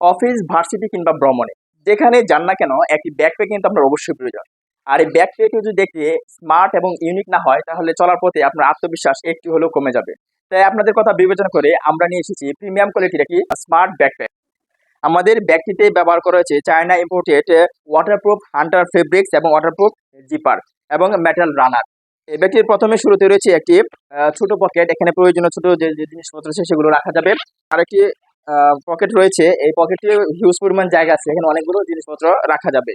Office, varsity কিংবা ভ্রমণে। যেখানে যান না কেন, একটি ব্যাকপ্যাক কিন্তু আপনার অবশ্যই প্রয়োজন। আর এই ব্যাকপ্যাকটি যদি দেখতে স্মার্ট এবং ইউনিক না হয়, তাহলে চলার পথে আপনার আত্মবিশ্বাস একটু হলেও কমে যাবে। তাই আপনাদের কথা বিবেচনা করে আমরা নিয়ে এসেছি প্রিমিয়াম কোয়ালিটির একটি স্মার্ট ব্যাকপ্যাক আমাদের ব্যাগটিতে ব্যবহার করা হয়েছে China imported waterproof hunter fabrics এবং ওয়াটারপ্রুফ জিপার এবং মেটাল রানার এই ব্যাগটির প্রথমে শুরুতে রয়েছে একটি ছোট পকেট এখানে প্রয়োজনীয় ছোট যে যে জিনিসপত্র আছে, সেগুলো রাখা যাবে। আর একটি পকেট রয়েছে। এই পকেটে হিউজ পরিমাণ জায়গা আছে। এখানে অনেকগুলো জিনিসপত্র রাখা যাবে।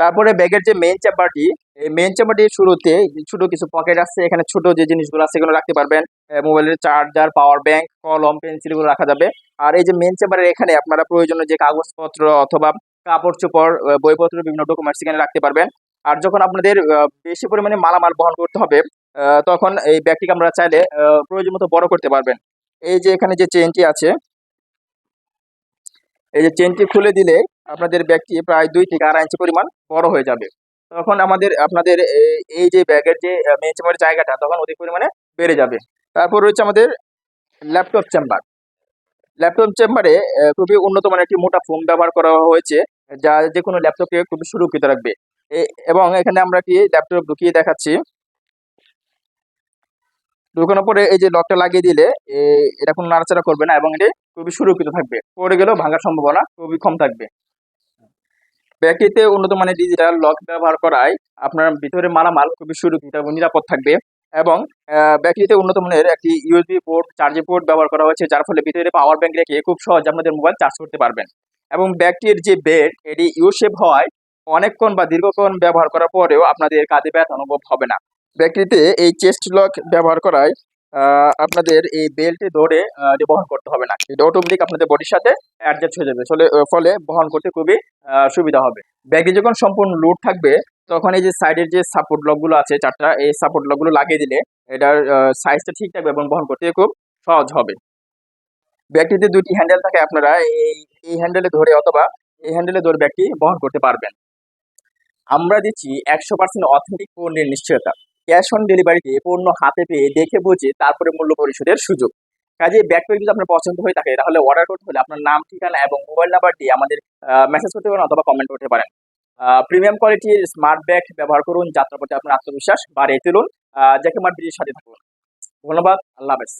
তারপরে ব্যাগের যে মেইন চেম্বারটি এই মেইন চেম্বারটির শুরুতে ছোট কিছু পকেট আছে। এখানে ছোট যে জিনিসগুলো আছে সেগুলো রাখতে পারবেন। মোবাইলের চার্জার পাওয়ার ব্যাংক কলম পেন্সিলগুলো রাখা যাবে। আর এই যে মেইন চেম্বারের এখানে আপনারা প্রয়োজনীয় যে কাগজপত্র অথবা কাপড়, চোপড় বইপত্র, বিভিন্ন ডকুমেন্টস এখানে রাখতে পারবেন। আর যখন আপনাদের বেশি পরিমাণে মালামাল বহন করতে হবে তখন এই ব্যাগটিকে আমরা চাইলে প্রয়োজন মতো বড় করতে পারবেন। এই যে এখানে যে চেনটি আছে, এই যে চেনটি খুলে দিলে আপনাদের ব্যাগটি প্রায় দুই থেকে আড়াই ইঞ্চি পরিমাণ বড় হয়ে যাবে। তখন আমাদের, আপনাদের এই- যে ব্যাগের যে মেন চেম্বারের জায়গাটা, তখন অধিক পরিমাণে বেড়ে যাবে। তারপর রয়েছে আমাদের ল্যাপটপ চেম্বার ল্যাপটপ চেম্বারে খুবই উন্নত মানের একটি মোটা ফোম ব্যবহার করা হয়েছে, যা যে কোনো ল্যাপটপকে খুবই সুরক্ষিত রাখবে। এবং এখানে আমরা কি ল্যাপটপ ঢুকিয়ে দেখাচ্ছি। ঢুকানোর পরে এই যে লকটা লাগিয়ে দিলে এটা কোনো নাড়াচাড়া করবে না এবং এটি খুবই সুরক্ষিত থাকবে। পড়ে গেলেও ভাঙার সম্ভাবনা খুবই কম থাকবে। ব্যাগটিতে উন্নত মানের ডিজিটাল লক ব্যবহার করায় আপনার ভিতরে মালামাল খুবই সুরক্ষিত এবং নিরাপদ থাকবে এবং ব্যাগটিতে উন্নত মানের একটি ইউএসবি পোর্ট চার্জিং পোর্ট ব্যবহার করা হয়েছে, যার ফলে ভিতরে পাওয়ার ব্যাংক রেখে খুব সহজে আপনাদের মোবাইল চার্জ করতে পারবেন। এবং ব্যাগটির যে বেড এটি ইউ শেপ হওয়ায় অনেকক্ষণ বা দীর্ঘক্ষণ ব্যবহার করার পরেও আপনাদের কাঁধে ব্যথা অনুভব হবে না। ব্যাগটিতে এই চেস্ট লক ব্যবহার করায় আপনাদের এই বেল্টে ধরে বহন করতে হবে না। এটা অটোমেটিক আপনাদের বডির সাথে অ্যাডজাস্ট হয়ে যাবে। ফলে ফলে বহন করতে খুবই সুবিধা হবে। ব্যাগে যখন সম্পূর্ণ লোড থাকবে, তখন এই যে সাইডের যে সাপোর্ট লকগুলো আছে, চারটা, এই সাপোর্ট লকগুলো লাগিয়ে দিলে এটার সাইজটা ঠিক থাকবে এবং বহন করতে খুব সহজ হবে। ব্যাগটিতে দুটি হ্যান্ডেল থাকে, আপনারা এই এই হ্যান্ডেলে ধরে অথবা এই হ্যান্ডেলে ধরে ব্যাগটি বহন করতে পারবেন। আমরা দিচ্ছি একশো পার্সেন্ট অথেন্টিক পণ্যের নিশ্চয়তা। ক্যাশ অন ডেলিভারিতে পণ্য হাতে পেয়ে দেখে বুঝে তারপরে মূল্য পরিশোধের সুযোগ। কাজে ব্যাগটা যদি আপনার পছন্দ হয়ে থাকে, তাহলে অর্ডার করতে হলে আপনার নাম, ঠিকানা এবং মোবাইল নাম্বার দিয়ে আমাদের মেসেজ করতে পারেন অথবা কমেন্ট করতে পারেন। প্রিমিয়াম কোয়ালিটির স্মার্ট ব্যাগ ব্যবহার করুন, যাত্রাপথে আপনার আত্মবিশ্বাস বাড়িয়ে তুলুন। জ্যাকে মার্ট সাথে থাকুন। ধন্যবাদ, আল্লাহ হাফেজ।